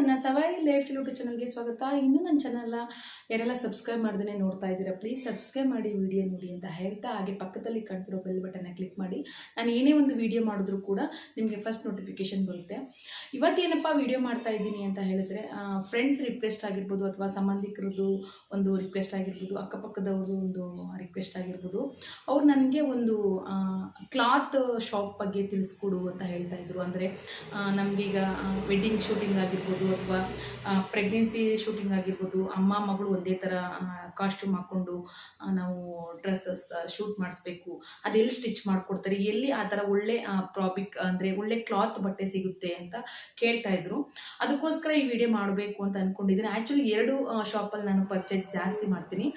ನನ್ನ ಸವಾರಿ life YouTube ಚಾನಲ್ಗೆ ಸ್ವಾಗತ. ಇನ್ನೂ ನನ್ನ ಚಾನಲ್ನ ಯಾರೆಲ್ಲ ಸಬ್ಸ್ಕ್ರೈಬ್ ಮಾಡ್ದೇ ನೋಡ್ತಾ ಇದ್ದೀರಾ ಪ್ಲೀಸ್ ಸಬ್ಸ್ಕ್ರೈಬ್ ಮಾಡಿ ವಿಡಿಯೋ ನೋಡಿ ಅಂತ ಹೇಳ್ತಾ ಹಾಗೆ ಪಕ್ಕದಲ್ಲಿ ಕಾಣ್ತಿರೋ ಬೆಲ್ ಬಟನ್ನ ಕ್ಲಿಕ್ ಮಾಡಿ. ನಾನು ಏನೇ ಒಂದು ವಿಡಿಯೋ ಮಾಡಿದ್ರೂ ಕೂಡ ನಿಮಗೆ ಫಸ್ಟ್ ನೋಟಿಫಿಕೇಶನ್ ಬರುತ್ತೆ. ಇವತ್ತೇನಪ್ಪ ವಿಡಿಯೋ ಮಾಡ್ತಾ ಇದ್ದೀನಿ ಅಂತ ಹೇಳಿದ್ರೆ ಫ್ರೆಂಡ್ಸ್ ರಿಕ್ವೆಸ್ಟ್ ಆಗಿರ್ಬೋದು ಅಥವಾ ಸಂಬಂಧಿಕರದ್ದು ಒಂದು ರಿಕ್ವೆಸ್ಟ್ ಆಗಿರ್ಬೋದು, ಅಕ್ಕಪಕ್ಕದವ್ರದ್ದು ಒಂದು ರಿಕ್ವೆಸ್ಟ್ ಆಗಿರ್ಬೋದು, ಅವ್ರು ನನಗೆ ಒಂದು ಕ್ಲಾತ್ ಶಾಪ್ ಬಗ್ಗೆ ತಿಳಿಸ್ಕೊಡು ಅಂತ ಹೇಳ್ತಾ ಇದ್ರು. ಅಂದರೆ ನಮಗೀಗ ವೆಡ್ಡಿಂಗ್ ಶೂಟಿಂಗ್ ಆಗಿರ್ಬೋದು ಅಥವಾ ಪ್ರೆಗ್ನೆನ್ಸಿ ಶೂಟಿಂಗ್ ಆಗಿರ್ಬೋದು, ಅಮ್ಮ, ಮಗಳು ಒಂದೇ ಥರ ಕಾಸ್ಟ್ಯೂಮ್ ಹಾಕ್ಕೊಂಡು ನಾವು ಡ್ರೆಸ್ಸಸ್ ಶೂಟ್ ಮಾಡಿಸ್ಬೇಕು, ಅದೆಲ್ಲಿ ಸ್ಟಿಚ್ ಮಾಡಿಕೊಡ್ತಾರೆ, ಎಲ್ಲಿ ಆ ಥರ ಒಳ್ಳೆ ಪ್ರಾಬಿಕ್ ಅಂದರೆ ಒಳ್ಳೆ ಕ್ಲಾತ್ ಬಟ್ಟೆ ಸಿಗುತ್ತೆ ಅಂತ ಕೇಳ್ತಾ ಇದ್ರು. ಅದಕ್ಕೋಸ್ಕರ ಈ ವಿಡಿಯೋ ಮಾಡಬೇಕು ಅಂತ ಅಂದ್ಕೊಂಡಿದ್ದೀನಿ ಆ್ಯಕ್ಚುಲಿ ಎರಡು ಶಾಪಲ್ಲಿ ನಾನು ಪರ್ಚೇಸ್ ಜಾಸ್ತಿ ಮಾಡ್ತೀನಿ.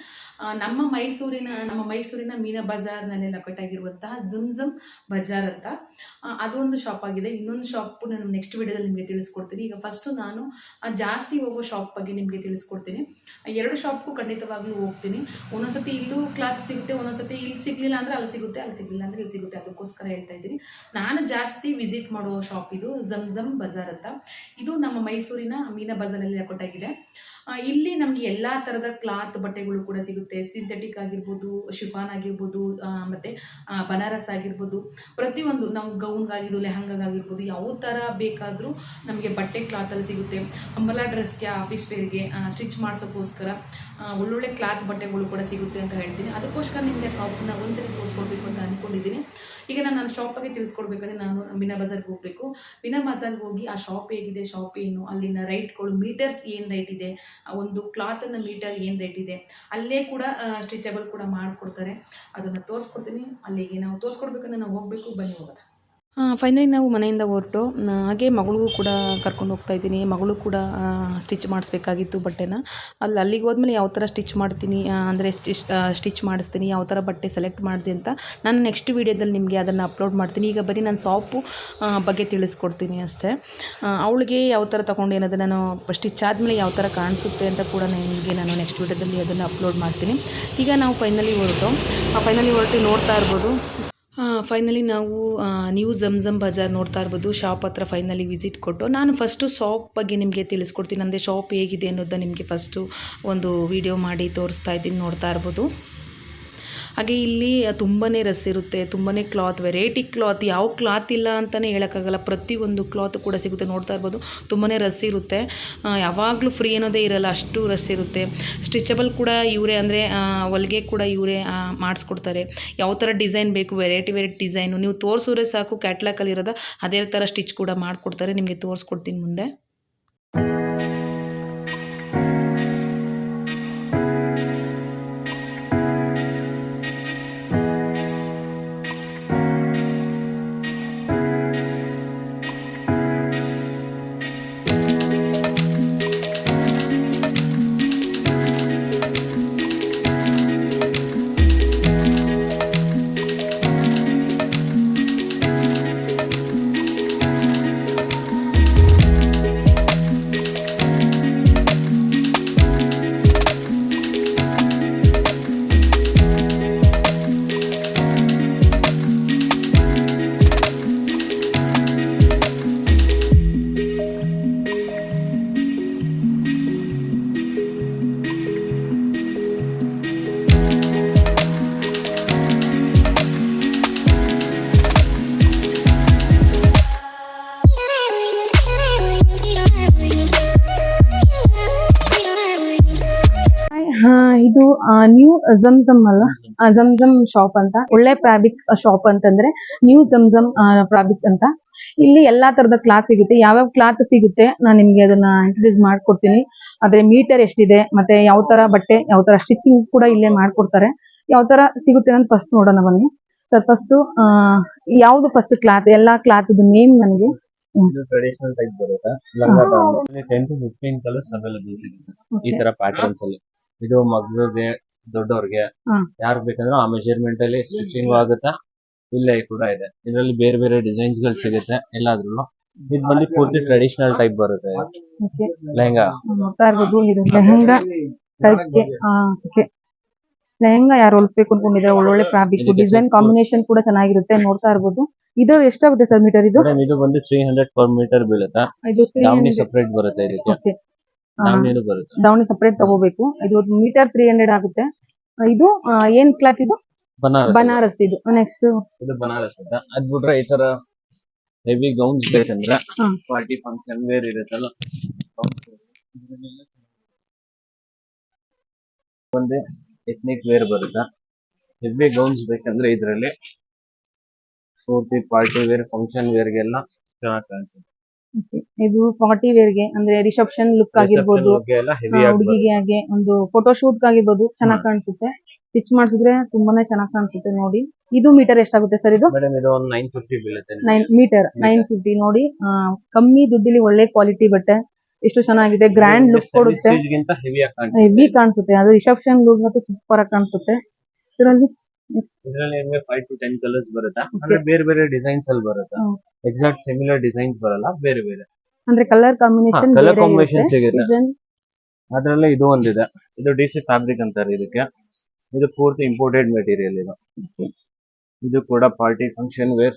ನಮ್ಮ ಮೈಸೂರಿನ ನಮ್ಮ ಮೈಸೂರಿನ ಮೀನಾ ಬಜಾರ್ನಲ್ಲಿ ಲೊಕಟಾಗಿರುವಂತಹ ಝುಮ್ ಝುಮ್ ಬಜಾರ್ ಅಂತ ಅದೊಂದು ಶಾಪ್ ಆಗಿದೆ. ಇನ್ನೊಂದು ಶಾಪ್ ನಾನು ನೆಕ್ಸ್ಟ್ ವಿಡಿಯೋದಲ್ಲಿ ನಿಮಗೆ ತಿಳಿಸ್ಕೊಡ್ತೀನಿ. ಈಗ ಫಸ್ಟು ನಾನು ಆ, ಜಾಸ್ತಿ ಹೋಗೋ ಶಾಪ್ ಬಗ್ಗೆ ನಿಮಗೆ ತಿಳಿಸ್ಕೊಡ್ತೀನಿ. ಎರಡು ಶಾಪ್ಗೂ ಖಂಡಿತವಾಗ್ಲೂ ಹೋಗ್ತೀನಿ. ಒಂದೊಂದ್ಸತಿ ಇಲ್ಲೂ ಕ್ಲಾತ್ ಸಿಗುತ್ತೆ ಒಂದೊಂದ್ಸತಿ ಇಲ್ಲಿ ಸಿಗಲಿಲ್ಲ ಅಂದರೆ ಅಲ್ಲಿ ಸಿಗುತ್ತೆ ಅಲ್ಲಿ ಸಿಗಲಿಲ್ಲ ಅಂದರೆ ಇಲ್ಲಿ ಸಿಗುತ್ತೆ. ಅದಕ್ಕೋಸ್ಕರ ಹೇಳ್ತಾ ಇದ್ದೀನಿ. ನಾನು ಜಾಸ್ತಿ ವಿಸಿಟ್ ಮಾಡೋ ಶಾಪ್ ಇದು ಝಮ್ ಝಮ್ ಬಜಾರ್ ಅಂತ. ಇದು ನಮ್ಮ ಮೈಸೂರಿನ ಮೀನಾ ಬಜಾರಲ್ಲಿ ಕೊಟ್ಟಾಗಿದೆ. ಇಲ್ಲಿ ನಮಗೆ ಎಲ್ಲ ಥರದ ಕ್ಲಾತ್ ಬಟ್ಟೆಗಳು ಕೂಡ ಸಿಗುತ್ತೆ. ಸಿಂಥೆಟಿಕ್ ಆಗಿರ್ಬೋದು, ಶಿಫಾನ್ ಆಗಿರ್ಬೋದು ಮತ್ತು ಬನಾರಸ್ ಆಗಿರ್ಬೋದು. ಪ್ರತಿಯೊಂದು ನಾವು ಗೌನ್ಗಾಗಿದ್ದು ಲೆಹಂಗಾಗಿರ್ಬೋದು ಯಾವ ಥರ ಬೇಕಾದರೂ ನಮಗೆ ಬಟ್ಟೆ ಕ್ಲಾತಲ್ಲಿ ಸಿಗುತ್ತೆ. ಅಂಬಲಾ ಡ್ರೆಸ್ಗೆ ಆಫೀಸ್ ವೇರ್ಗೆ ಸ್ಟಿಚ್ ಮಾಡಿಸೋಕ್ಕೋಸ್ಕರ. ಒಳ್ಳೊಳ್ಳೆ ಕ್ಲಾತ್ ಬಟ್ಟೆಗಳು ಕೂಡ ಸಿಗುತ್ತೆ ಅಂತ ಹೇಳ್ತೀನಿ. ಅದಕ್ಕೋಸ್ಕರ ನಿಮಗೆ ಶಾಪ್ನ ಒಂದ್ಸರಿ ತೋರಿಸ್ಕೊಡ್ಬೇಕು ಅಂತ ಅಂದ್ಕೊಂಡಿದ್ದೀನಿ ಈಗ ನಾನು ನನ್ನ ಶಾಪ್ ಬಗ್ಗೆ ತಿಳಿಸ್ಕೊಡ್ಬೇಕಂದ್ರೆ ನಾನು ಮೀನಾ ಬಜಾರ್ಗೆ ಹೋಗಬೇಕು. ಮೀನಾ ಬಜಾರ್ಗೆ ಹೋಗಿ ಆ ಶಾಪ್ ಹೇಗಿದೆ, ಶಾಪ್ ಏನು, ಅಲ್ಲಿನ ರೈಟ್ಗಳು, ಮೀಟರ್ಸ್ ಏನು ರೈಟ್ ಇದೆ ಒಂದು ಕ್ಲಾತನ್ನು ಮೀಟರ್ ಏನು ರೇಟ್ ಇದೆ, ಅಲ್ಲೇ ಕೂಡ ಸ್ಟಿಚಬಲ್ ಕೂಡ ಮಾಡಿಕೊಡ್ತಾರೆ. ಅದನ್ನು ತೋರಿಸ್ಕೊಡ್ತೀನಿ. ಅಲ್ಲಿಗೆ ನಾವು ತೋರಿಸ್ಕೊಡ್ಬೇಕಂದ್ರೆ ನಾವು ಹೋಗಬೇಕು. ಬನ್ನಿ ಹೋಗೋದ ಫೈನಲಿ ನಾವು ಮನೆಯಿಂದ ಹೊರಟು ಹಾಗೆ ಮಗಳಿಗೂ ಕೂಡ ಕರ್ಕೊಂಡು ಹೋಗ್ತಾ ಇದ್ದೀನಿ. ಮಗಳು ಕೂಡ ಸ್ಟಿಚ್ ಮಾಡಿಸ್ಬೇಕಾಗಿತ್ತು ಬಟ್ಟೆನ. ಅಲ್ಲಿ ಅಲ್ಲಿಗೆ ಹೋದ್ಮೇಲೆ ಯಾವ ಥರ ಸ್ಟಿಚ್ ಮಾಡ್ತೀನಿ ಅಂದರೆ ಸ್ಟಿಚ್ ಸ್ಟಿಚ್ ಮಾಡಿಸ್ತೀನಿ, ಯಾವ ಥರ ಬಟ್ಟೆ ಸೆಲೆಕ್ಟ್ ಮಾಡಿದೆ ಅಂತ ನಾನು ನೆಕ್ಸ್ಟ್ ವೀಡಿಯೋದಲ್ಲಿ ನಿಮಗೆ ಅದನ್ನು ಅಪ್ಲೋಡ್ ಮಾಡ್ತೀನಿ. ಈಗ ಬರೀ ನಾನು ಸಾಪು ಬಗ್ಗೆ ತಿಳಿಸ್ಕೊಡ್ತೀನಿ ಅಷ್ಟೇ. ಅವಳಿಗೆ ಯಾವ ಥರ ತೊಗೊಂಡು ಏನದು ನಾನು ಸ್ಟಿಚ್ ಆದಮೇಲೆ ಯಾವ ಥರ ಕಾಣಿಸುತ್ತೆ ಅಂತ ಕೂಡ ನಿಮಗೆ ನಾನು ನೆಕ್ಸ್ಟ್ ವೀಡಿಯೋದಲ್ಲಿ ಅದನ್ನು ಅಪ್ಲೋಡ್ ಮಾಡ್ತೀನಿ. ಈಗ ನಾವು ಫೈನಲಿ ಹೊರಟು. ಫೈನಲಿ ಹೊರಟು ನೋಡ್ತಾ ಇರ್ಬೋದು. ಫೈನಲಿ ನಾವು ನ್ಯೂ ಝಮ್ ಬಜಾರ್ ನೋಡ್ತಾ ಇರ್ಬೋದು. ಶಾಪ್ ಹತ್ರ ಫೈನಲಿ ವಿಸಿಟ್ ಕೊಟ್ಟು, ನಾನು ಫಸ್ಟು ಶಾಪ್ ಬಗ್ಗೆ ನಿಮಗೆ ತಿಳಿಸ್ಕೊಡ್ತೀನಿ. ಅಂದರೆ ಶಾಪ್ ಹೇಗಿದೆ ಅನ್ನೋದನ್ನ ನಿಮಗೆ ಫಸ್ಟು ಒಂದು ವಿಡಿಯೋ ಮಾಡಿ ತೋರಿಸ್ತಾ ಇದ್ದೀನಿ, ನೋಡ್ತಾ ಇರ್ಬೋದು. ಹಾಗೆ ಇಲ್ಲಿ ತುಂಬಾ ರಸ್ ಇರುತ್ತೆ ತುಂಬಾ ಕ್ಲಾತ್ ವೆರೈಟಿ ಕ್ಲಾತ್ ಯಾವ ಕ್ಲಾತ್ ಇಲ್ಲ ಅಂತಲೇ ಹೇಳೋಕ್ಕಾಗಲ್ಲ. ಪ್ರತಿಯೊಂದು ಕ್ಲಾತ್ ಕೂಡ ಸಿಗುತ್ತೆ, ನೋಡ್ತಾ ಇರ್ಬೋದು. ತುಂಬಾ ರಸ್ ಇರುತ್ತೆ. ಯಾವಾಗಲೂ ಫ್ರೀ ಅನ್ನೋದೇ ಇರಲ್ಲ, ಅಷ್ಟು ರಸ್ ಇರುತ್ತೆ. ಸ್ಟಿಚಬಲ್ ಕೂಡ ಇವರೇ ಅಂದರೆ ಹೊಲಿಗೆ ಕೂಡ ಇವರೇ ಮಾಡಿಸ್ಕೊಡ್ತಾರೆ. ಯಾವ ಥರ ಡಿಸೈನ್ ಬೇಕು ವೆರೈಟಿ ವೆರೈಟಿ ಡಿಸೈನು ನೀವು ತೋರಿಸಿದ್ರೆ ಸಾಕು ಕ್ಯಾಟ್ಲಾಕಲ್ಲಿ ಇರೋದು ಅದೇ ಥರ ಸ್ಟಿಚ್ ಕೂಡ ಮಾಡಿಕೊಡ್ತಾರೆ, ನಿಮಗೆ ತೋರಿಸ್ಕೊಡ್ತೀನಿ ಮುಂದೆ. ನ್ಯೂ ಜಮ್ ಜಮ್ ಅಲ್ಲ? ಜಮ್ ಜಮ್ ಶಾಪ್ ಅಂತ. ಒಳ್ಳೆ ಫ್ಯಾಬ್ರಿಕ್ ಶಾಪ್ ಅಂತಂದ್ರೆ ನ್ಯೂ ಜಮ್ ಜಮ್ ಫ್ಯಾಬ್ರಿಕ್ ಅಂತ. ಇಲ್ಲಿ ಎಲ್ಲಾ ತರದ ಕ್ಲಾತ್ ಸಿಗುತ್ತೆ. ಯಾವ್ಯಾವ ಕ್ಲಾತ್ ಸಿಗುತ್ತೆ ನಾನು ನಿಮ್ಗೆ ಅದನ್ನ ಇಂಟ್ರೊಡ್ಯೂಸ್ ಮಾಡ್ಕೊಡ್ತೀನಿ. ಅದ್ರ ಮೀಟರ್ ಎಷ್ಟಿದೆ ಮತ್ತೆ ಯಾವ ತರ ಬಟ್ಟೆ ಯಾವ ತರ ಸ್ಟಿಚಿಂಗ್ ಕೂಡ ಇಲ್ಲೇ ಮಾಡ್ಕೊಡ್ತಾರೆ. ಯಾವ ತರ ಸಿಗುತ್ತೆ ಅಂತ ಫಸ್ಟ್ ನೋಡೋಣ ಬನ್ನಿ. ಸರ್ ಫಸ್ಟ್ ಯಾವ್ದು ಫಸ್ಟ್ ಕ್ಲಾತ್ ಎಲ್ಲಾ ಕ್ಲಾತ್ ನೇಮ್ ನನಗೆ? ಟ್ರೆಡಿಷನಲ್ ಟೈಪ್ ಬರುತ್ತೆ? ಲಂಗ ten to fifteen colours available ಸಿಗುತ್ತೆ ಈ ತರ ಪ್ಯಾಟರ್ನ್ಸ್ ಅಲ್ಲಿ. ಇದು ಮಗುವಿಗೆ ದೊಡ್ಡವ್ರಿಗೆ ಯಾರ್ ಯಾರು ಬೇಕಂದ್ರೆ ಆ ಮೆಜರ್ಮೆಂಟ್ ಅಲ್ಲಿ ಸ್ಟಿಚಿಂಗ್ ಆಗುತ್ತೆ ಇಲ್ಲೇ ಕೂಡ ಇದೆ. ಇದರಲ್ಲಿ ಬೇರೆ ಬೇರೆ ಡಿಸೈನ್ಸ್ಗಳು ಸಿಗುತ್ತೆ ಎಲ್ಲಾದ್ರೂ ಇದು ಬಂದು ಪೂರ್ತಿ ಟ್ರೆಡಿಷನಲ್ ಟೈಪ್ ಬರುತ್ತೆ. ಓಕೆ. ಲೆಹಂಗಾ. ನೋಡ್ತಾ ಇರ್ಬೋದು ಇದು ಲೆಹಂಗಾ ಟೈಪ್ಗೆ ಓಕೆ. ಲೆಹಂಗಾ ಯಾರು ಹೊಲಿಸ್ಬೇಕು ಅನ್ಕೊಂಡಿದ್ರೆ ಒಳ್ಳೊಳ್ಳೆ ಫ್ಯಾಬ್ರಿಕ್ ಇದಕ್ಕೆ ಡಿಸೈನ್ ಸ್ವಲ್ಪ- ಕಾಂಬಿನೇಷನ್ ಕೂಡ ಚೆನ್ನಾಗಿರುತ್ತೆ ನೋಡ್ತಾ ಇರ್ಬೋದು. ಇದು ಎಷ್ಟಾಗುತ್ತೆ ಸರ್ ಮೀಟರ್ ಇದು? ಮೇಡಮ್ ಇದು ಬಂದು ತ್ರೀ ಹಂಡ್ರೆಡ್ ಪರ್ ಮೀಟರ್ ಬೀಳುತ್ತೆ? ಇದು ಸೆಪರೇಟ್ ಬರುತ್ತೆ ಇದಕ್ಕೆ. ಓಕೆ. ದಾವಣಿ ಸಪರೇಟ್ ತಗೋಬೇಕು. ಇದು ಮೀಟರ್ ತ್ರೀ ಹಂಡ್ರೆಡ್ ಆಗುತ್ತೆ. ಇದು ಏನ್ ಕ್ಲಾತ್ ಇದು? ಬನಾರಸ್ ಇದು. ನೆಕ್ಸ್ಟ್ ಇದು. ಬನಾರಸ್ ಅಂತ. ಅದ್ ಬಿಟ್ರೆ ಈ ತರ ಹೆವಿ ಗೌನ್ಸ್ ಬೇಕಂದ್ರೆ ಪಾರ್ಟಿ ಫಂಕ್ಷನ್ ವೇರ್ ಇರುತ್ತಲ್ಲ. ಒಂದೇ ಎಥ್ನಿಕ್ ವೇರ್ ಬರುತ್ತೆ? ಹೆವಿ ಗೌನ್ಸ್ ಬೇಕಂದ್ರೆ ಇದರಲ್ಲಿ ಪೂರ್ತಿ ಪಾರ್ಟಿ ವೇರ್ ಫಂಕ್ಷನ್ ವೇರ್ಗೆಲ್ಲ ಚೆನ್ನಾಗಿ ಕಾಣಿಸುತ್ತೆ. ಇದು ಪಾರ್ಟಿ ವೇರ್ಗೆ ಅಂದ್ರೆ ರಿಸೆಪ್ಷನ್ ಲುಕ್ ಆಗಿರ್ಬೋದು ಹುಡುಗಿಗೆ ಹಾಗೆ ಒಂದು ಫೋಟೋ ಶೂಟ್ ಆಗಿರ್ಬೋದು ಚೆನ್ನಾಗಿ. ಕಾಣಿಸುತ್ತೆ. ಸ್ಟಿಚ್ ಮಾಡಿಸಿದ್ರೆ ತುಂಬಾನೇ ಚೆನ್ನಾಗಿ ಕಾಣಿಸುತ್ತೆ ನೋಡಿ. ಇದು ಮೀಟರ್ ಎಷ್ಟಾಗುತ್ತೆ ಸರ್ ಇದು? ಮೀಟರ್ ನೈನ್ ಫಿಫ್ಟಿ ನೋಡಿ. ಕಮ್ಮಿ ದುಡ್ಡಿಲಿ ಒಳ್ಳೆ ಕ್ವಾಲಿಟಿ ಬಟ್ಟೆ. ಎಷ್ಟು ಚೆನ್ನಾಗಿದೆ ಗ್ರ್ಯಾಂಡ್ ಲುಕ್ ಕೊಡುತ್ತೆ. ಹೆವಿ ಕಾಣಿಸುತ್ತೆ. ಅದು ರಿಸೆಪ್ಷನ್ ಲುಕ್ ಮತ್ತು ಸೂಪರ್ ಆಗಿ ಕಾಣಿಸುತ್ತೆ. ಇದರಲ್ಲಿ ಇದರಲ್ಲಿ ನಿಮಗೆ ಫೈವ್ ಟು ಟೆನ್ ಕಲರ್ಸ್ ಬರುತ್ತೆ? ಅಂದ್ರೆ ಬೇರೆ ಬೇರೆ ಡಿಸೈನ್ಸ್ ಅಲ್ಲಿ ಬರುತ್ತೆ? ಎಕ್ಸಾಕ್ಟ್ ಸಿಮಿಲರ್ ಡಿಸೈನ್ಸ್ ಬರಲ್ಲ ಬೇರೆ ಬೇರೆ. ಅಂದ್ರೆ ಕಲರ್ ಕಾಂಬಿನೇಷನ್ ಕಲರ್ ಕಾಂಬಿನೇಷನ್ ಸಿಗುತ್ತೆ. ಅದರಲ್ಲೇ ಇದು ಒಂದಿದೆ. ಇದು ಡಿಸಿ ಫ್ಯಾಬ್ರಿಕ್ ಅಂತಾರೆ ಇದಕ್ಕೆ. ಇದು ಪೂರ್ತಿ ಇಂಪೋರ್ಟೆಡ್ ಮೆಟೀರಿಯಲ್ ಇದು. ಇದು ಕೂಡ ಪಾರ್ಟಿ ಫಂಕ್ಷನ್ ವೇರ್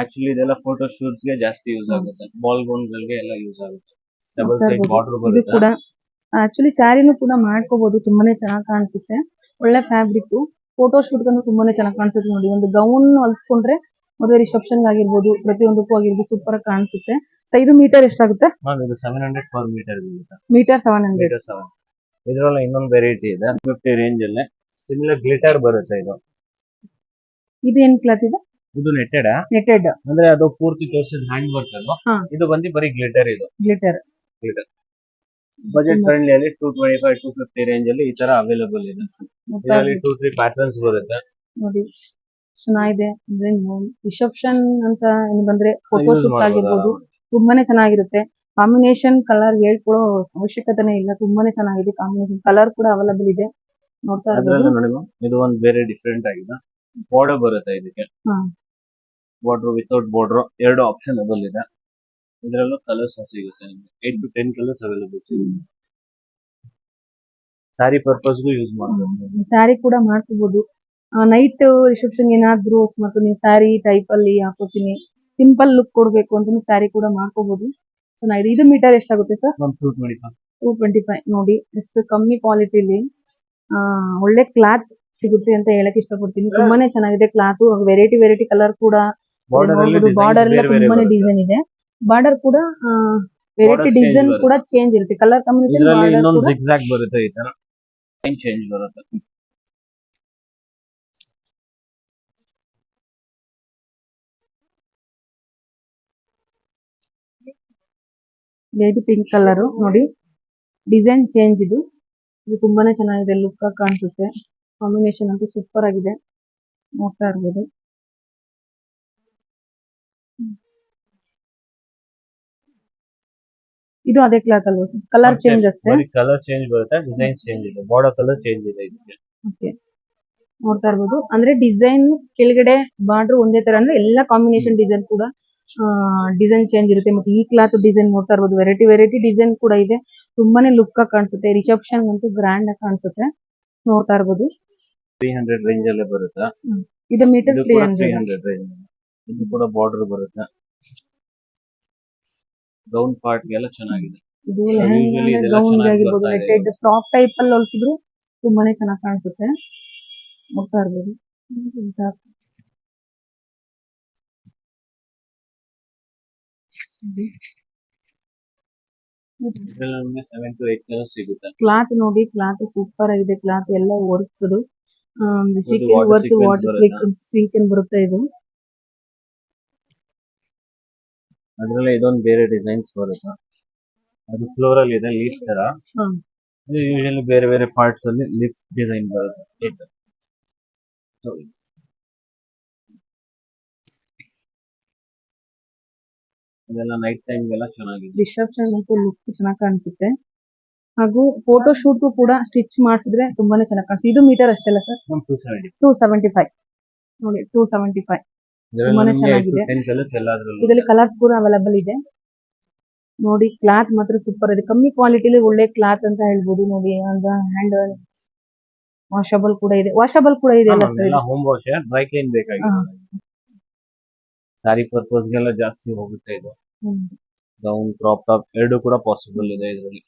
ಆಕ್ಚುಲಿ ಇದೆಲ್ಲ ಫೋಟೋ ಶೂಟ್ಸ್ಗೆ ಜಾಸ್ತಿ ಯೂಸ್ ಆಗುತ್ತೆ. ಬಾಲ್ ಗೋನ್ ಗಳಿಗೆ ಎಲ್ಲ ಯೂಸ್ ಆಗುತ್ತೆ. Double side. ಬಾರ್ಡರ್ ಬರುತ್ತೆ? ಕೂಡ ಆಕ್ಚುಲಿ ಸ್ಯಾರಿನೂ ಕೂಡ ಮಾಡ್ಕೋಬಹುದು ತುಂಬಾನೇ ಚೆನ್ನಾಗಿ ಕಾಣಿಸುತ್ತೆ. ಒಳ್ಳೆ ಫ್ಯಾಬ್ರಿಕ್ ಫೋಟೋ ಶೂಟ್ ತುಂಬಾನೇ ಚೆನ್ನಾಗಿ ಕಾಣಿಸುತ್ತೆ ನೋಡಿ. ಒಂದು ಗೌನ್ ಹೊಲ್ಸ್ಕೊಂಡ್ರೆ ಮದುವೆ ರಿಸೆಪ್ಷನ್ ಆಗಿರ್ಬೋದು ಪ್ರತಿಯೊಂದಕ್ಕೂ ಆಗಿರ್ಬೋದು ಸೂಪರ್ ಆಗಿ ಕಾಣಿಸುತ್ತೆ. ಐದು ಮೀಟರ್ ಎಷ್ಟಾಗುತ್ತೆ? Seven hundred per metre metre seven hundred ಇದರಲ್ಲಿ ಇನ್ನೊಂದು ವೆರೈಟಿ ಇದೆ. ಫಿಫ್ಟಿ ರೇಂಜ್ ಅಲ್ಲಿ. ಸಿಮಿಲರ್ ಗ್ಲಿಟರ್ ಬರುತ್ತೆ ಇದು. ಇದು ಏನ್ ಕ್ಲಾತ್ ಇದು ಇದು ನೆಟ್ಟೆಡ್ ನೆಟ್ಟೆಡ್ ಅಂದ್ರೆ ಅದು ಪೂರ್ತಿ ತೋರಿಸಿದ ಹ್ಯಾಂಡ್ ವರ್ಕ್ ಅಲ್ವಾ ಇದು ಬಂದು ಬರೀ ಗ್ಲಿಟರ್ ಇದು. ಗ್ಲಿಟರ್ ಬಜೆಟ್ ಫ್ರೆಂಡ್ಲಿ ಅಲ್ಲಿ two twenty five two fifty range ಅಲ್ಲಿ ಈ ತರ ಅವೈಲೇಬಲ್ ಇದೆ. ಇದರಲ್ಲಿ ಟೂ ತ್ರೀ ಪ್ಯಾಟರ್ನ್ಸ್ ಬರುತ್ತೆ. ನೋಡಿ ಚೆನ್ನಾಗಿದೆ ರಿಸೆಪ್ಷನ್ ಅಂತ ಏನ್ ಬಂದ್ರೆ ಫೋಟೋ ಶೂಟ್ ಆಗಿರ್ಬೋದು ತುಂಬಾನೇ ಚೆನ್ನಾಗಿರುತ್ತೆ. ಕಾಂಬಿನೇಷನ್ ಕಲರ್ ಹೇಳ್ಕೊಡೋ ಅವಶ್ಯಕತೆನೇ ಇಲ್ಲ ತುಂಬಾನೇ ಚೆನ್ನಾಗಿದೆ ಕಾಂಬಿನೇಷನ್ ಕಲರ್ ಕೂಡ ಅವೈಲಬಲ್ ಇದೆ. ನೋಡ್ತಾ ಇರ್ಬೋದು ಇದು ಒಂದು ಬೇರೆ ಡಿಫರೆಂಟ್ ಆಗಿದೆ. ಬಾರ್ಡರ್ ಬರುತ್ತೆ ಇದಕ್ಕೆ. ಬಾರ್ಡರ್ ವಿತೌಟ್ ಬಾರ್ಡರ್ ಎರಡು ಆಪ್ಷನ್ ಅವೈಲ್ ಇದೆ. ಇದರಲ್ಲೂ ಕಲರ್ಸ್ ಸಿಗುತ್ತೆ ನಿಮಗೆ. Eight to ten colours available ಸಿಗುತ್ತೆ. ಸ್ಯಾರಿ ಪರ್ಪಸ್ಗೂ ಯೂಸ್ ಮಾಡ್ಬೋದು. ಸ್ಯಾರಿ ಕೂಡ ಮಾಡ್ಕೋಬಹುದು ನೈಟ್ ರಿಸೆಪ್ಷನ್ ಏನಾದ್ರು ಮತ್ತು ನೀವು ಸ್ಯಾರಿ ಟೈಪ್ ಅಲ್ಲಿ ಹಾಕೋತೀನಿ ಸಿಂಪಲ್ ಲುಕ್ ಕೊಡ್ಬೇಕು ಅಂತ ಸ್ಯಾರಿ ಕೂಡ ಮಾಡ್ಕೋಬಹುದು ಚೆನ್ನಾಗಿದೆ ಇದು ಮೀಟರ್ ಎಷ್ಟಾಗುತ್ತೆ sir two twenty five two twenty five ನೋಡಿ ಎಷ್ಟು ಕಮ್ಮಿ ಕ್ವಾಲಿಟಿಲಿ ಒಳ್ಳೆ ಕ್ಲಾತ್ ಸಿಗುತ್ತೆ ಅಂತ ಹೇಳಕ್ ಇಷ್ಟಪಡ್ತೀನಿ. ತುಂಬಾನೇ ಚೆನ್ನಾಗಿದೆ ಕ್ಲಾತ್ ವೆರೈಟಿ ವೆರೈಟಿ ಕಲರ್ ಕೂಡ ಬಾರ್ಡರ್ ಎಲ್ಲ ತುಂಬಾನೇ ಡಿಸೈನ್ ಇದೆ. ಬಾರ್ಡರ್ ಕೂಡ ವೆರೈಟಿ ಡಿಸೈನ್ ಕೂಡ ಚೇಂಜ್ ಇರುತ್ತೆ. ಕಲರ್ ಕಾಂಬಿನೇಷನ್ ಬರುತ್ತೆ ಚೇಂಜ್ ಬರುತ್ತೆ? ಬೇಬಿ ಪಿಂಕ್ ಕಲರ್ ನೋಡಿ. ಡಿಸೈನ್ ಚೇಂಜ್ ಇದು. ಇದು ತುಂಬಾನೇ ಚೆನ್ನಾಗಿದೆ. ಲುಕ್ ಆಗಿ ಕಾಣಿಸುತ್ತೆ. ಕಾಂಬಿನೇಷನ್ ಅಂತೂ ಸೂಪರ್ ಆಗಿದೆ. ನೋಡ್ತಾ ಇರ್ಬೋದು. ಇದು ಅದೇ ಕ್ಲಾತ್ ಅಲ್ವಾ ಸರ್ ಕಲರ್ ಚೇಂಜ್ ಅಷ್ಟೇ? ಕಲರ್ ಚೇಂಜ್ ಬರುತ್ತೆ ಡಿಸೈನ್ ಚೇಂಜ್ ಇದೆ. ಬಾರ್ಡರ್ ಕಲರ್ ಚೇಂಜ್ ಇದೆ ಇದಕ್ಕೆ. ಓಕೆ ನೋಡ್ತಾ ಇರ್ಬೋದು. ಅಂದ್ರೆ ಡಿಸೈನ್ ಕೆಳಗಡೆ ಬಾರ್ಡರ್ ಒಂದೇ ತರ ಅಂದ್ರೆ ಎಲ್ಲ ಕಾಂಬಿನೇಷನ್ ಡಿಸೈನ್ ಕೂಡ ಡಿಸೈನ್ ಚೇಂಜ್ ಇರುತ್ತೆ. ಮತ್ತೆ ಈ ಕ್ಲಾತ್ ಡಿಸೈನ್ ನೋಡ್ತಾ ಇರ್ಬೋದು. ವೆರೈಟಿ ವೆರೈಟಿ ಡಿಸೈನ್ ಕೂಡ ಇದೆ. ತುಂಬಾನೇ ಲುಕ್ ಆಗಿ ಕಾಣಿಸುತ್ತೆ. ರಿಸೆಪ್ಷನ್ ಅಂತೂ ಗ್ರ್ಯಾಂಡ್ ಆಗಿ ಕಾಣಿಸುತ್ತೆ. ನೋಡ್ತಾ ಇರ್ಬೋದು. ತ್ರೀ ಹಂಡ್ರೆಡ್ ರೇಂಜ್ ಅಲ್ಲೇ ಬರುತ್ತೆ? ಇದು ಮೀಟರ್ ತ್ರೀ ಹಂಡ್ರೆಡ್ ರೇಂಜ್ ಇದು ಕೂಡ ಬಾರ್ಡರ್ ಬರುತ್ತೆ. ಗೌನ್ ಪಾರ್ಟ್ ಗೆಲ್ಲ ಚೆನ್ನಾಗಿದೆ. ಇದು ಇದೆಲ್ಲ ಗೌನ್ ಆಗಿರ್ಬೋದು. ನೆಟ್ಟೆಡ್ ಫ್ರಾಕ್ ಟೈಪ್ ಅಲ್ಲಿ ಹೊಲಿಸಿದ್ರು ತುಂಬಾನೇ ಚೆನ್ನಾಗಿ ಕಾಣಿಸುತ್ತೆ. ಹೋಗ್ತಾ ಇರ್ಬೋದು. ಕ್ಲಾತ್ ನೋಡಿ ಕ್ಲಾತ್ ಸೂಪರ್ ಆಗಿದೆ. ಕ್ಲಾತ್ ಎಲ್ಲ ವರ್ಕ್ ವರ್ಕ್ ವಾಟರ್? ಸ್ವೀಕನ್ ಬರುತ್ತೆ ಇದು. ಅದ್ರಲ್ಲಿ ಇದೊಂದು ಬೇರೆ ಡಿಸೈನ್ಸ್ ಬರುತ್ತೆ. ಅದು ಫ್ಲೋರಲ್ ಇದೆ ಲೀಫ್ ತರ. ಇದು ಯೂಶಲಿ ಬೇರೆ ಬೇರೆ ಪಾರ್ಟ್ಸ್ ಅಲ್ಲಿ ಲಿಫ್ಟ್ ಡಿಸೈನ್ ಬರುತ್ತೆ. ಇದೆಲ್ಲ ನೈಟ್ ಟೈಮ್ಗೆಲ್ಲ ಚೆನ್ನಾಗಿದೆ. ರಿಸೆಪ್ಷನ್ ಅಂತೂ ಲುಕ್ ಚೆನ್ನಾಗಿ ಕಾಣಿಸುತ್ತೆ. ಹಾಗೂ ಫೋಟೋ ಶೂಟ್ ಕೂಡ ಸ್ಟಿಚ್ ಮಾಡಿಸಿದ್ರೆ ತುಂಬಾನೇ ಚೆನ್ನಾಗಿ ಕಾಣಿಸುತ್ತೆ. ಇದು ಮೀಟರ್ ಅಷ್ಟೇ sir? Two seventy two seventy five ನೋಡಿ ಟೂ ಸೆವೆಂಟಿ ಫೈವ್ ತುಂಬಾನೇ ಚೆನ್ನಾಗಿದೆ. ಇದರಲ್ಲಿ ಕಲರ್ಸ್ ಕೂಡ ಅವೈಲಬಲ್ ಇದೆ. ನೋಡಿ ಕ್ಲಾತ್ ಮಾತ್ರ ಸೂಪರ್ ಇದೆ ಕಮ್ಮಿ ಕ್ವಾಲಿಟಿಲಿ ಒಳ್ಳೆ ಕ್ಲಾತ್ ಅಂತ ಹೇಳ್ಬೋದು. ನೋಡಿ ಒಂದು ಹ್ಯಾಂಡ್ ವಾಷಬಲ್ ಕೂಡ ಇದೆ. ವಾಷಬಲ್ ಕೂಡ ಇದೆ ಅಲ್ಲ sir home wash dry clean ಬೇಕಾಗಿಲ್ಲ ಪರ್ಪಸ್ ಗೆಲ್ಲ ಜಾಸ್ತಿ ಹೋಗುತ್ತೆ ಇದು. ಗೌನ್ ಕ್ರಾಪ್ ಟಾಪ್ ಎರಡು ಕೂಡ ಪಾಸಿಬಲ್ ಇದೆ ಇದರಲ್ಲಿ.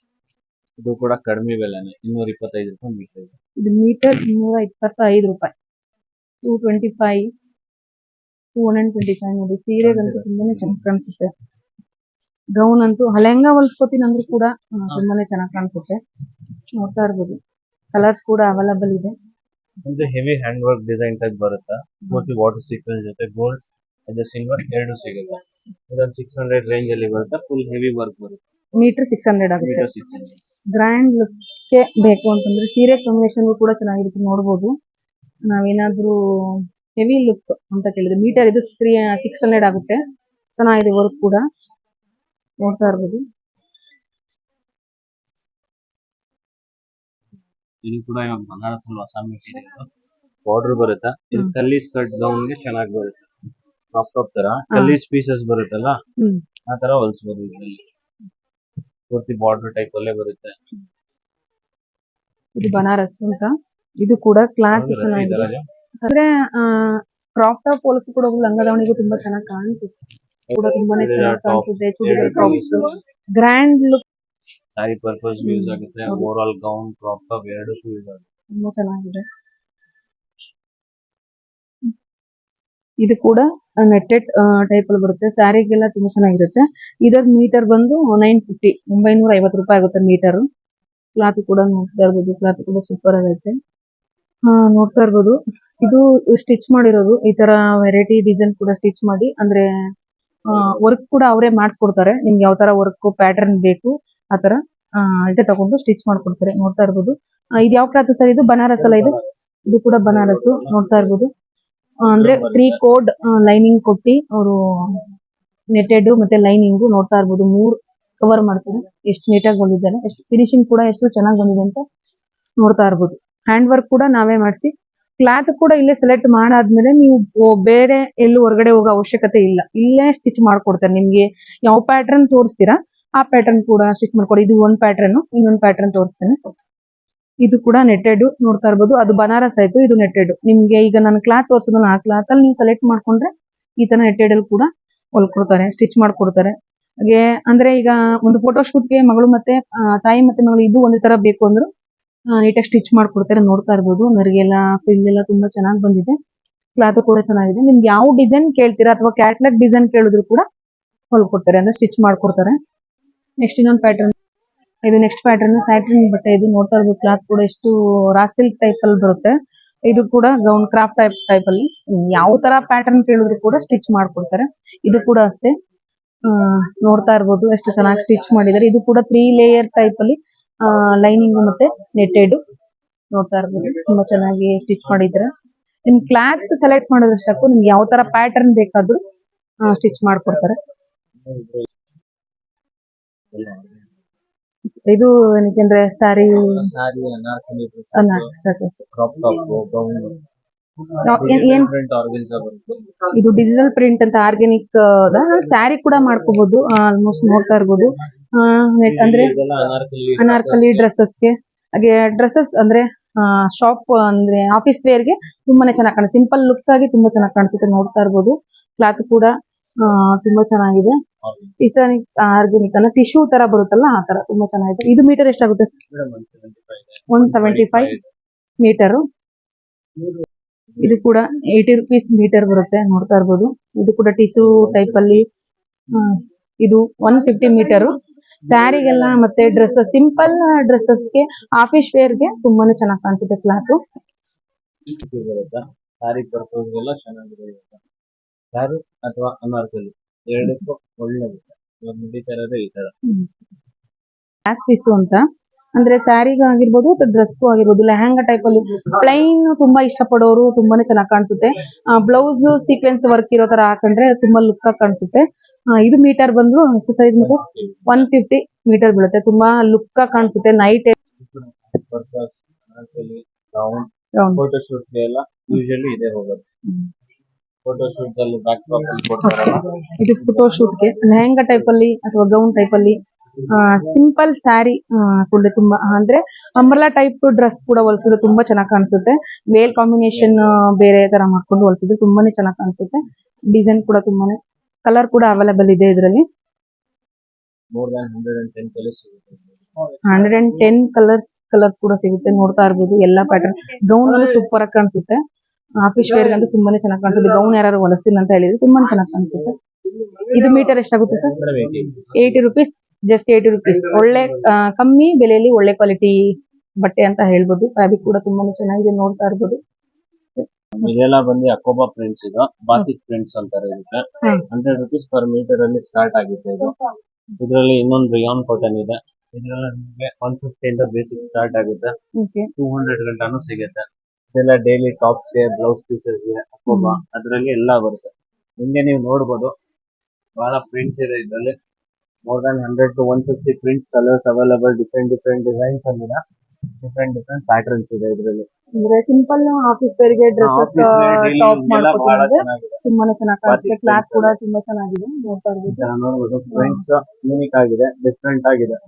ಇದು ಕೂಡ ಕಡಿಮೆ ಬೆಲೆನೆ ಇನ್ನೂರ ಇಪ್ಪತ್ತೈದು ರೂಪಾಯಿ ಮೀಟರ್ ಇದೆ. ಇದು ಮೀಟರ್ ನೂರ ಇಪ್ಪತ್ತೈದು ರೂಪಾಯಿ. Two twenty five two hundred twenty five ನೋಡಿ. ಸೀರೆಗಂತೂ ತುಂಬಾನೇ ಚೆನ್ನಾಗಿ ಕಾಣಿಸುತ್ತೆ. ಗೌನ್ ಅಂತೂ ಹಲೆಂಗ ಹೊಲ್ಸ್ಕೊತೀನಿ ಅಂದ್ರೂ ಕೂಡ ತುಂಬಾನೇ ಚೆನ್ನಾಗಿ ಕಾಣಿಸುತ್ತೆ. ನೋಡ್ತಾ ಇರ್ಬೋದು. ಕಲರ್ಸ್ ಕೂಡ ಅವೈಲಬಲ್ ಇದೆ. ಒಂದು heavy hand work design type ಬರುತ್ತೆ ಪೂರ್ತಿ ವಾಟರ್ ಸೀಕ್ವೆನ್ಸ್ ಜೊತೆ ಗೋಲ್ಡ್ ಅದು ಸಿಲ್ವರ್ ಎರಡು ಸಿಗುತ್ತೆ. ಇದೊಂದು ಸಿಕ್ಸ್ ಹಂಡ್ರೆಡ್ ರೇಂಜ್ ಅಲ್ಲಿ ಬರುತ್ತೆ? ಫುಲ್ ಹೆವಿ ವರ್ಕ್ ಬರುತ್ತೆ. ಮೀಟರ್ ಸಿಕ್ಸ್ ಹಂಡ್ರೆಡ್ ಆಗುತ್ತೆ. ಗ್ರ್ಯಾಂಡ್ ಲುಕ್ಗೆ ಬೇಕು ಅಂತಂದ್ರೆ ಸೀರೆ ಕಾಂಬಿನೇಷನ್ ಕೂಡ ಚೆನ್ನಾಗಿರುತ್ತೆ ನೋಡಬಹುದು ನಾವೇನಾದ್ರೂ ಹೆವಿ ಲುಕ್ ಅಂತ ಕೇಳಿದ್ರೆ ಮೀಟರ್ ಇದು ತ್ರೀ ಸಿಕ್ಸ್ ಹಂಡ್ರೆಡ್ ಆಗುತ್ತೆ. ಚೆನ್ನಾಗಿದೆ ವರ್ಕ್ ಕೂಡ ನೋಡ್ತಾ ಇರ್ಬೋದು. ಇದು ಕೂಡ ಬನಾರಸ್ ಅಲ್ಲಿ ಹೊಸ ಮೆಟೀರಿಯಲ್ ಬಾರ್ಡರ್ ಬರುತ್ತೆ? ಇದು. ಕಲ್ಲಿ ಸ್ಕರ್ಟ್ ಗೌನ್ಗೆ ಚೆನ್ನಾಗಿ ಬರುತ್ತೆ. ಕ್ರಾಪ್ ಟಾಪ್ ತರ. ಕಲ್ಲೀಸ್ ಪೀಸಸ್ ಬರುತ್ತಲ್ಲ? ಆ ತರ ಹೊಲ್ಸ್ಬೋದು ಇದರಲ್ಲಿ. ಪೂರ್ತಿ ಬಾರ್ಡರ್ ಟೈಪ್ ಅಲ್ಲೇ ಬರುತ್ತೆ. ಇದು ಬನಾರಸ್ ಅಂತ. ಇದು ಕೂಡ ಕ್ಲಾತ್ ಚೆನ್ನಾಗಿದೆ. ಅಂದ್ರೆ ಕ್ರಾಪ್ ಟಾಪ್ ಹೋಲಿಸಿ ಕೂಡ ಲಂಗ ದಾವಣಿಗೂ ತುಂಬಾ ಚೆನ್ನಾಗಿ ಕಾಣಿಸುತ್ತೆ. ಕೂಡ ತುಂಬಾನೇ ಚೆನ್ನಾಗಿ ಕಾಣಿಸುತ್ತೆ. Churidar tops grand look sari purpose use ಆಗುತ್ತೆ. Over all gown crop top ಎರಡಕ್ಕೂ ಯೂಸ್ ಆಗುತ್ತೆ. ತುಂಬಾ ಚೆನ್ನಾಗಿದೆ. ಇದು ಕೂಡ ನೆಟ್ಟೆಡ್ ಟೈಪ್ ಅಲ್ಲಿ ಬರುತ್ತೆ. ಸ್ಯಾರಿಗೆಲ್ಲ ತುಂಬಾ ಚೆನ್ನಾಗಿರುತ್ತೆ. ಇದರ ಮೀಟರ್ ಬಂದು ನೈನ್ ಫಿಫ್ಟಿ ಒಂಬೈನೂರ ಐವತ್ತು ರೂಪಾಯಿ ಆಗುತ್ತೆ ಮೀಟರ್ ಕ್ಲಾತ್ ಕೂಡ ನೋಡ್ತಾ ಇರ್ಬೋದು. ಕ್ಲಾತ್ ಕೂಡ ಸೂಪರ್ ಆಗೈತೆ ಹಾ ನೋಡ್ತಾ ಇರ್ಬೋದು. ಇದು ಸ್ಟಿಚ್ ಮಾಡಿರೋದು. ಈ ತರ ವೆರೈಟಿ ಡಿಸೈನ್ ಕೂಡ ಸ್ಟಿಚ್ ಮಾಡಿ, ಅಂದ್ರೆ ವರ್ಕ್ ಕೂಡ ಅವರೇ ಮಾಡಿಸ್ಕೊಡ್ತಾರೆ. ನಿಮ್ಗೆ ಯಾವ ತರ ವರ್ಕ್ ಪ್ಯಾಟರ್ನ್ ಬೇಕು, ಆ ತರ ಅಳತೆ ತಗೊಂಡು ಸ್ಟಿಚ್ ಮಾಡ್ಕೊಡ್ತಾರೆ. ನೋಡ್ತಾ ಇರ್ಬೋದು. ಇದು ಯಾವ ಕ್ಲಾತ್ ಸರ್ ಇದು? ಬನಾರಸ್ ಅಲ್ಲ ಇದು? ಇದು ಕೂಡ ಬನಾರಸ್. ನೋಡ್ತಾ ಇರ್ಬೋದು. ಅಂದ್ರೆ ತ್ರೀ ಕೋಡ್ ಲೈನಿಂಗ್ ಕೊಟ್ಟಿ ಅವರು ನೆಟೆಡ್ ಮತ್ತೆ ಲೈನಿಂಗ್ ನೋಡ್ತಾ ಇರ್ಬೋದು. ಮೂರ್ ಕವರ್ ಮಾಡ್ತಾರೆ. ಎಷ್ಟು ನೀಟಾಗಿ ಬಂದಿದ್ದಾರೆ ಎಷ್ಟು ಫಿನಿಶಿಂಗ್ ಕೂಡ ಎಷ್ಟು ಚೆನ್ನಾಗಿ ಬಂದಿದೆ ಅಂತ ನೋಡ್ತಾ ಇರ್ಬೋದು. ಹ್ಯಾಂಡ್ ವರ್ಕ್ ಕೂಡ ನಾವೇ ಮಾಡಿಸಿ ಕ್ಲಾತ್ ಕೂಡ ಇಲ್ಲೇ ಸೆಲೆಕ್ಟ್ ಮಾಡಾದ್ಮೇಲೆ ನೀವು ಬೇರೆ ಎಲ್ಲೂ ಹೊರಗಡೆ ಹೋಗೋ ಅವಶ್ಯಕತೆ ಇಲ್ಲ. ಇಲ್ಲೇ ಸ್ಟಿಚ್ ಮಾಡ್ಕೊಡ್ತಾರೆ ನಿಮ್ಗೆ. ಯಾವ ಪ್ಯಾಟರ್ನ್ ತೋರಿಸ್ತೀರಾ, ಆ ಪ್ಯಾಟರ್ನ್ ಕೂಡ ಸ್ಟಿಚ್ ಮಾಡ್ಕೊಡಿ. ಇದು ಒಂದ್ ಪ್ಯಾಟರ್ನ್ ಇನ್ನೊಂದ್ ಪ್ಯಾಟರ್ನ್ ತೋರಿಸ್ತೇನೆ. ಇದು ಕೂಡ ನೆಟ್ಟೆಡ್ ನೋಡ್ತಾ ಇರ್ಬೋದು. ಅದು ಬನಾರಸ್ ಆಯ್ತು, ಇದು ನೆಟ್ಟೆಡ್ ನಿಮ್ಗೆ ಈಗ ನಾನು ಕ್ಲಾತ್ ತೋರಿಸೋದು ಆ ಕ್ಲಾತ್ ಅಲ್ಲಿ ನೀವು ಸೆಲೆಕ್ಟ್ ಮಾಡ್ಕೊಂಡ್ರೆ ಈ ತರ ನೆಟ್ಟೆಡ್ ಅಲ್ಲಿ ಕೂಡ ಹೊಲ್ಕೊಡ್ತಾರೆ ಸ್ಟಿಚ್ ಮಾಡ್ಕೊಡ್ತಾರೆ. ಹಾಗೆ, ಅಂದ್ರೆ ಈಗ ಒಂದು ಫೋಟೋ ಶೂಟ್ಗೆ ಮಗಳು ಮತ್ತೆ ತಾಯಿ ಮತ್ತೆ ಮಗಳು ಇದು ಒಂದೇ ತರ ಬೇಕು ಅಂದ್ರು ನೀಟಾಗಿ ಸ್ಟಿಚ್ ಮಾಡ್ಕೊಡ್ತಾರೆ, ನೋಡ್ತಾ ಇರ್ಬೋದು. ನರಿಗೆಲ್ಲ ಫಿಲ್ ಎಲ್ಲ ತುಂಬಾ ಚೆನ್ನಾಗಿ ಬಂದಿದೆ. ಕ್ಲಾತ್ ಕೂಡ ಚೆನ್ನಾಗಿದೆ. ನಿಮ್ಗೆ ಯಾವ ಡಿಸೈನ್ ಕೇಳ್ತೀರಾ ಅಥವಾ ಕ್ಯಾಟ್ಲಾಗ್ ಡಿಸೈನ್ ಕೇಳಿದ್ರು ಕೂಡ ಹೊಲ್ಕೊಡ್ತಾರೆ, ಅಂದ್ರೆ ಸ್ಟಿಚ್ ಮಾಡ್ಕೊಡ್ತಾರೆ. ನೆಕ್ಸ್ಟ್ ಇನ್ನೊಂದು ಪ್ಯಾಟರ್ನ್ ಇದು ನೆಕ್ಸ್ಟ್ ಪ್ಯಾಟರ್ನ್ ಸ್ಯಾಟ್ರಿನ್ ಬಟ್ಟೆ. ಇದು ನೋಡ್ತಾ ಇರ್ಬೋದು ಕ್ಲಾತ್ ಕೂಡ ಎಷ್ಟು ರಾಸ್ಟಿಲ್ ಟೈಪ್ ಅಲ್ಲಿ ಬರುತ್ತೆ. ಇದು ಕೂಡ ಗೌನ್ ಕ್ರಾಫ್ಟ್ ಟೈಪ್ ಟೈಪ್ ಅಲ್ಲಿ. ಯಾವ ತರ ಪ್ಯಾಟರ್ನ್ ಕೇಳಿದ್ರು ಕೂಡ ಸ್ಟಿಚ್ ಮಾಡ್ಕೊಡ್ತಾರೆ. ಇದು ಕೂಡ ಅಷ್ಟೇ. ನೋಡ್ತಾ ಇರ್ಬೋದು, ಎಷ್ಟು ಚೆನ್ನಾಗಿ ಸ್ಟಿಚ್ ಮಾಡಿದ್ದಾರೆ. ಇದು ಕೂಡ ತ್ರೀ ಲೇಯರ್ ಟೈಪ್ ಅಲ್ಲಿ ಲೈನಿಂಗ್ ಮತ್ತೆ ನೆಟ್ಟೆಡ್ ನೋಡ್ತಾ ಇರ್ಬೋದು. ತುಂಬಾ ಚೆನ್ನಾಗಿ ಸ್ಟಿಚ್ ಮಾಡಿದ್ರೆ ನಿಮ್ ಕ್ಲಾತ್ ಸೆಲೆಕ್ಟ್ ಮಾಡಿದ್ರೆ ಸಾಕು ನಿಮ್ಗೆ ಯಾವ ತರ ಪ್ಯಾಟರ್ನ್ ಬೇಕಾದ್ರೂ ಸ್ಟಿಚ್ ಮಾಡ್ಕೊಡ್ತಾರೆ. ಇದು ಏನಕ್ಕೆ ಸಾರಿ ಇದು ಡಿಜಿಟಲ್ ಪ್ರಿಂಟ್ ಅಂತ ಆರ್ಗ್ಯಾನಿಕ್ ಸ್ಯಾರಿ ಕೂಡ ಮಾಡ್ಕೋಬಹುದು ಆಲ್ಮೋಸ್ಟ್ ನೋಡ್ತಾ ಇರ್ಬೋದು. ಅಂದ್ರೆ ಅನಾರ್ಕಲಿ ಡ್ರೆಸ್ಸಸ್ಗೆ. ಹಾಗೆ ಡ್ರೆಸ್ಸಸ್ ಅಂದ್ರೆ ಶಾಪ್ ಅಂದ್ರೆ ಆಫೀಸ್ ವೇರ್ಗೆ ತುಂಬಾನೇ ಚೆನ್ನಾಗಿ ಕಾಣಿಸುತ್ತೆ ಸಿಂಪಲ್ ಲುಕ್ ಆಗಿ ತುಂಬಾ ಚೆನ್ನಾಗಿ ಕಾಣಿಸುತ್ತೆ ನೋಡ್ತಾ ಇರ್ಬೋದು. ಕ್ಲಾತ್ ಕೂಡ ತುಂಬಾ ಚೆನ್ನಾಗಿದೆ. ಇಸಾನಿಕ್ ಆರ್ಗ್ಯಾನಿಕ್ ಅನ್ನ ಟಿಶ್ಯೂ ತರ ಬರುತ್ತಲ್ಲ ಆ ತರ ತುಂಬಾ ಚೆನ್ನಾಗಿದೆ. ಇದು ಮೀಟರ್ ಎಷ್ಟಾಗುತ್ತೆ ಒನ್ ಸೆವೆಂಟಿ ಫೈವ್ ಮೀಟರ್ ಇದು. ಕೂಡ ಏಯ್ಟಿ ರುಪೀಸ್ ಮೀಟರ್ ಬರುತ್ತೆ ನೋಡ್ತಾ ಇರ್ಬೋದು. ಇದು ಕೂಡ ಟಿಶ್ಯೂ ಟೈಪ್ ಅಲ್ಲಿ ಇದು ಒನ್ ಫಿಫ್ಟಿ ಮೀಟರ್ ಸ್ಯಾರಿಗೆಲ್ಲ ಮತ್ತೆ ಡ್ರೆಸ್ಸಸ್ ಸಿಂಪಲ್ ಡ್ರೆಸ್ಸಸ್ಗೆ ಆಫೀಸ್ ವೇರ್ಗೆ ತುಂಬಾನೇ ಚೆನ್ನಾಗಿ ಕಾಣಿಸುತ್ತೆ ಕ್ಲಾತ್ ಬರುತ್ತೆ ಸಾರಿ ಪರ್ಪಸ್ ಎಲ್ಲ ಚೆನ್ನಾಗಿದೆ ಸಾರಿ ಅಥವಾ ಅನಾರ್ಕಲಿ? ಎರಡಕ್ಕೂ ಒಳ್ಳೇದು ಇವಾಗ ನಡೀತಾ ಇರೋದೇ ಈ ತರ ಗ್ಲಾಸ್ ಪೀಸು ಅಂತ. ಅಂದ್ರೆ ಸ್ಯಾರಿಗೂ ಆಗಿರ್ಬೋದು ಡ್ರೆಸ್ಗೂ ಆಗಿರ್ಬೋದು. ಲೆಹಂಗಾ ಟೈಪ್ ಅಲ್ಲಿ ಪ್ಲೈನ್ ತುಂಬಾ ಇಷ್ಟಪಡೋರು ತುಂಬಾನೇ ಚೆನ್ನಾಗಿ ಕಾಣಿಸುತ್ತೆ. ಬ್ಲೌಸ್ ಸೀಕ್ವೆನ್ಸ್ ವರ್ಕ್ ಇರೋ ತರ ಹಾಕೊಂಡ್ರೆ ತುಂಬಾ ಲುಕ್ ಆಗಿ ಕಾಣಿಸುತ್ತೆ. ಇದು ಮೀಟರ್ ಬಂದ್ರು ಎಷ್ಟು size metre one fifty metre ಬೀಳುತ್ತೆ. ತುಂಬಾ ಲುಕ್ ಆಗಿ ಕಾಣಿಸುತ್ತೆ. ನೈಟ್ ಇದು ಫೋಟೋ ಶೂಟ್ಗೆ ಲೆಹಂಗಾ ಟೈಪ್ ಅಲ್ಲಿ ಅಥವಾ ಗೌನ್ ಟೈಪ್ ಅಲ್ಲಿ ಸಿಂಪಲ್ ಸ್ಯಾರಿ ಕೂಡ ತುಂಬಾ ಅಂದ್ರೆ ಅಂಬ್ರಲಾ ಟೈಪ್ ಡ್ರೆಸ್ ಕೂಡ ಹೊಲಿಸಿದ್ರೆ ತುಂಬಾ ಚೆನ್ನಾಗಿ ಕಾಣಿಸುತ್ತೆ. ವೇಲ್ ಕಾಂಬಿನೇಷನ್ ಬೇರೆ ತರ ಮಾಡ್ಕೊಂಡು ಹೊಲ್ಸಿದ್ರೆ ತುಂಬಾನೇ ಚೆನ್ನಾಗಿ ಕಾಣಿಸುತ್ತೆ. ಡಿಸೈನ್ ಕೂಡ ತುಂಬಾನೇ ಕಲರ್ ಕೂಡ ಅವೈಲೇಬಲ್ ಇದೆ ಇದರಲ್ಲಿ. Hundred and ten colours colours ಕೂಡ ಸಿಗುತ್ತೆ. ನೋಡ್ತಾ ಇರ್ಬೋದು ಎಲ್ಲಾ ಪ್ಯಾಟರ್ನ್ ಗೌನ್ ಅಲ್ಲಿ ಸೂಪರ್ ಆಗಿ ಕಾಣಿಸುತ್ತೆ. ಆಫೀಸ್ ವೇರ್ ಗಂತೂ ತುಂಬಾನೇ ಚೆನ್ನಾಗಿ ಕಾಣಿಸುತ್ತೆ. ಗೌನ್ ಯಾರು ಹೊಲಿಸ್ತೀನಿ ಅಂತ ಹೇಳಿದ್ರೆ ತುಂಬಾನೇ ಚೆನ್ನಾಗಿ ಕಾಣಿಸುತ್ತೆ. ಇದು ಮೀಟರ್ ಎಷ್ಟಾಗುತ್ತೆ sir? Eighty rupees just eighty rupees ಒಳ್ಳೆ ಕಮ್ಮಿ ಬೆಲೆಯಲ್ಲಿ ಒಳ್ಳೆ ಕ್ವಾಲಿಟಿ ಬಟ್ಟೆ ಅಂತ ಹೇಳ್ಬೋದು. ಫ್ಯಾಬ್ರಿಕ್ ಕೂಡ ತುಂಬಾನೇ ಚೆನ್ನಾಗಿದೆ ನೋಡ್ತಾ ಇರ್ಬೋದು. ಇದೆಲ್ಲ ಬಂದು ಅಕೋಬಾ ಪ್ರಿಂಟ್ಸ್ ಇದು. ಬಾತಿಕ್ ಪ್ರಿಂಟ್ಸ್ ಅಂತಾರೆ ಇದಕ್ಕೆ. ಹಂಡ್ರೆಡ್ ರುಪೀಸ್ ಪರ್ ಮೀಟರ್ ಅಲ್ಲಿ ಸ್ಟಾರ್ಟ್ ಆಗುತ್ತೆ ಇದು. ಇದರಲ್ಲಿ ಇನ್ನೊಂದು ರಿಯಾನ್ ಕಾಟನ್ ಇದೆ. ಇದರಲ್ಲಿ ನಿಮಗೆ ಒನ್ ಫಿಫ್ಟಿ ಇಂದ ಬೇಸಿಕ್ ಸ್ಟಾರ್ಟ್ ಆಗುತ್ತೆ. ಟೂ ಹಂಡ್ರೆಡ್ ಗಂಟಾನು ಸಿಗುತ್ತೆ. ಇದೆಲ್ಲ ಡೈಲಿ ಟಾಪ್ಸ್ಗೆ ಬ್ಲೌಸ್ ಪೀಸಸ್ಗೆ ಅಕೋಬಾ. ಅದರಲ್ಲಿ ಎಲ್ಲ ಬರುತ್ತೆ. ನಿಮಗೆ ನೀವು ನೋಡ್ಬೋದು. ಬಹಳ ಪ್ರಿಂಟ್ಸ್ ಇದೆ ಇದರಲ್ಲಿ. More than hundred to one fifty prints colours available different different designs ಅಲ್ಲಿ ಡಿಫ್ರೆಂಟ್ ಡಿಫ್ರೆಂಟ್ ಪ್ಯಾಟರ್ನ್ಸ್ ಇದೆ ಇದರಲ್ಲಿ. ಅಂದ್ರೆ ಸಿಂಪಲ್ ಆಫೀಸ್ ವೇರ್ಗೆ ಡ್ರೆಸ್ಸಸ್ ಟಾಪ್ ಚೆನ್ನಾಗಿದೆ. ತುಂಬಾನೇ ಚೆನ್ನಾಗಿ ಕಾಣುತ್ತೆ. ಕ್ಲಾಸ್ ಕೂಡ ತುಂಬಾ ಚೆನ್ನಾಗಿದೆ ನೋಡ್ತಾ ಇರ್ಬೋದು. ತರ ನೋಡ್ಬೋದು. ಪ್ರಿಂಟ್ಸ್ ಯೂನಿಕ್ ಆಗಿದೆ ಡಿಫ್ರೆಂಟ್ ಆಗಿದೆ.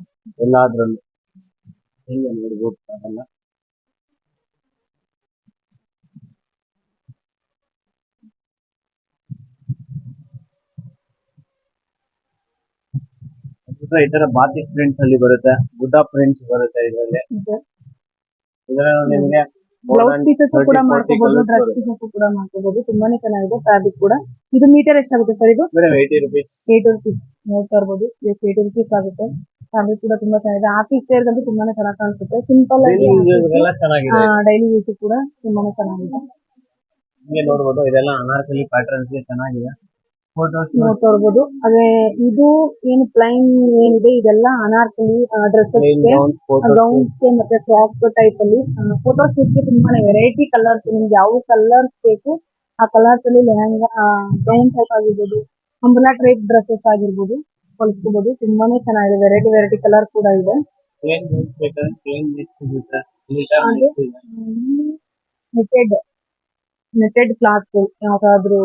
ಎಲ್ಲಾದ್ರಲ್ಲೂ. ಹಿಂಗೆ ನೋಡ್ಬೋದು ಅದೆಲ್ಲ. ಅದ್ಬಿಟ್ರೆ ಈ ತರ ಬಾತಿಕ್ ಪ್ರಿಂಟ್ಸ್ ಅಲ್ಲಿ ಬರುತ್ತೆ ಗುಡ್ಡ ಪ್ರಿಂಟ್ಸ್ ಬರುತ್ತೆ ಇದರಲ್ಲಿ. ಇದರಲ್ಲಿ ನಿಮಗೆ ಬ್ಲೌಸ್ ಪೀಸಸ್ ಕೂಡ ಮಾಡ್ಕೋಬಹುದು ಡ್ರೆಸ್ ಪೀಸಸ್ ಕೂಡ ಮಾಡ್ಕೋಬಹುದು ತುಂಬಾನೇ ಚೆನ್ನಾಗಿದೆ ಫ್ಯಾಬ್ರಿಕ್ ಕೂಡ. ಇದು ಮೀಟರ್ ಎಷ್ಟಾಗುತ್ತೆ ಸರ್ ಇದು? Madam eighty rupees eight rupees ನೋಡ್ತಾ ಇರ್ಬೋದು ಏಟ್ ರುಪೀಸ್ ಆಗುತ್ತೆ. ಫ್ಯಾಬ್ರಿಕ್ ಕೂಡ ತುಂಬಾ ಚೆನ್ನಾಗಿದೆ. ಆಫೀಸ್ ವೇರ್ ಅಂತೂ ತುಂಬಾನೇ ಚೆನ್ನಾಗಿ ಕಾಣಿಸುತ್ತೆ. ಸಿಂಪಲ್ ಆಗಿ ಎಲ್ಲ ಚೆನ್ನಾಗಿದೆ. ಡೈಲಿ ಯೂಸ್ ಕೂಡ ತುಂಬಾನೇ ಚೆನ್ನಾಗಿದೆ. ಹಿಂಗೆ ಇದೆಲ್ಲ ಅನಾರ್ಕಲಿ ಪ್ಯಾಟರ್ನ್ಸ್ ಚೆನ್ನಾಗಿದೆ. ಇರ್ಬೋದು ಅದೇ ಇದು ಏನು ಪ್ಲೈನ್ ಏನಿದೆ ಇದೆಲ್ಲ ಅನಾರ್ಕಲಿ ಡ್ರೆಸ್ಸಸ್ ಗೌನ್ಸ್ಗೆ ಗೌನ್ಸ್ ಮತ್ತೆ ಫ್ರಾಕ್ ಟೈಪ್ ಅಲ್ಲಿ. ಫೋಟೋ ಗೆ ತುಂಬಾನೇ ವೆರೈಟಿ ಕಲರ್ಸ್ ನಿಮ್ಗೆ ಯಾವ ಕಲರ್ಸ್ ಬೇಕು ಆ ಕಲರ್ಸ್ ಅಲ್ಲಿ ಲೆಹಂಗಾ ಗೌನ್ ಟೈಪ್ ಆಗಿರ್ಬೋದು ಅಂಬ್ರಲಾ ಟೈಪ್ ಡ್ರೆಸ್ಸಸ್ ಆಗಿರ್ಬೋದು ಹೊಲಿಸ್ಕೋಬಹುದು ತುಂಬಾನೇ ಚೆನ್ನಾಗಿದೆ. ವೆರೈಟಿ ವೆರೈಟಿ ಕಲರ್ ಕೂಡ ಇದೆ. ನೆಟೆಡ್ ನೆಟೆಡ್ ಕ್ಲಾತ್ ಯಾವ್ದಾದ್ರು.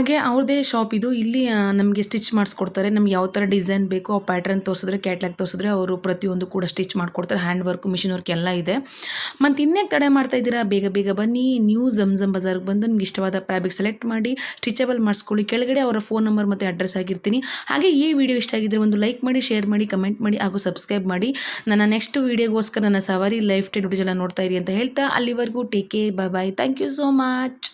ಹಾಗೆ ಅವ್ರದ್ದೇ ಶಾಪ್ ಇದು. ಇಲ್ಲಿ ನಮಗೆ ಸ್ಟಿಚ್ ಮಾಡಿಸ್ಕೊಡ್ತಾರೆ. ನಮ್ಗೆ ಯಾವ ಥರ ಡಿಸೈನ್ ಬೇಕೋ ಆ ಪ್ಯಾಟ್ರನ್ ತೋರಿಸಿದ್ರೆ ಕ್ಯಾಟ್ಲಾಗ್ ತೋರಿಸಿದ್ರೆ ಅವರು ಪ್ರತಿಯೊಂದು ಕೂಡ ಸ್ಟಿಚ್ ಮಾಡಿಕೊಡ್ತಾರೆ. ಹ್ಯಾಂಡ್ ವರ್ಕ್ ಮಿಷಿನ್ ವರ್ಕ್ ಎಲ್ಲ ಇದೆ. ಮತ್ತು ಇನ್ನೇ ಕಡೆ ಮಾಡ್ತಾ ಇದ್ದೀರಾ? ಬೇಗ ಬೇಗ ಬನ್ನಿ. ನ್ಯೂ ಜಮ್ಜಮ್ ಬಜಾರ್ಗೆ ಬಂದು ನಿಮ್ಗೆ ಇಷ್ಟವಾದ ಫ್ಯಾಬ್ರಿಕ್ ಸೆಲೆಕ್ಟ್ ಮಾಡಿ ಸ್ಟಿಚಬಲ್ ಮಾಡಿಸ್ಕೊಳ್ಳಿ. ಕೆಳಗಡೆ ಅವರ ಫೋನ್ ನಂಬರ್ ಮತ್ತು ಅಡ್ರೆಸ್ ಆಗಿರ್ತೀನಿ. ಹಾಗೆ ಈ ವಿಡಿಯೋ ಇಷ್ಟ ಆಗಿದ್ರೆ ಒಂದು ಲೈಕ್ ಮಾಡಿ ಶೇರ್ ಮಾಡಿ ಕಮೆಂಟ್ ಮಾಡಿ, ಹಾಗೂ ಸಬ್ಸ್ಕ್ರೈಬ್ ಮಾಡಿ. ನನ್ನ ನೆಕ್ಸ್ಟ್ ವೀಡಿಯೋಗೋಸ್ಕರ ನನ್ನ ಸವಾರಿ ಲೈಫ್ ಟೈಲ್ ಎಲ್ಲ ನೋಡ್ತಾ ಇರಿ ಅಂತ ಹೇಳ್ತಾ, ಅಲ್ಲಿವರೆಗೂ take care bye bye thank you so much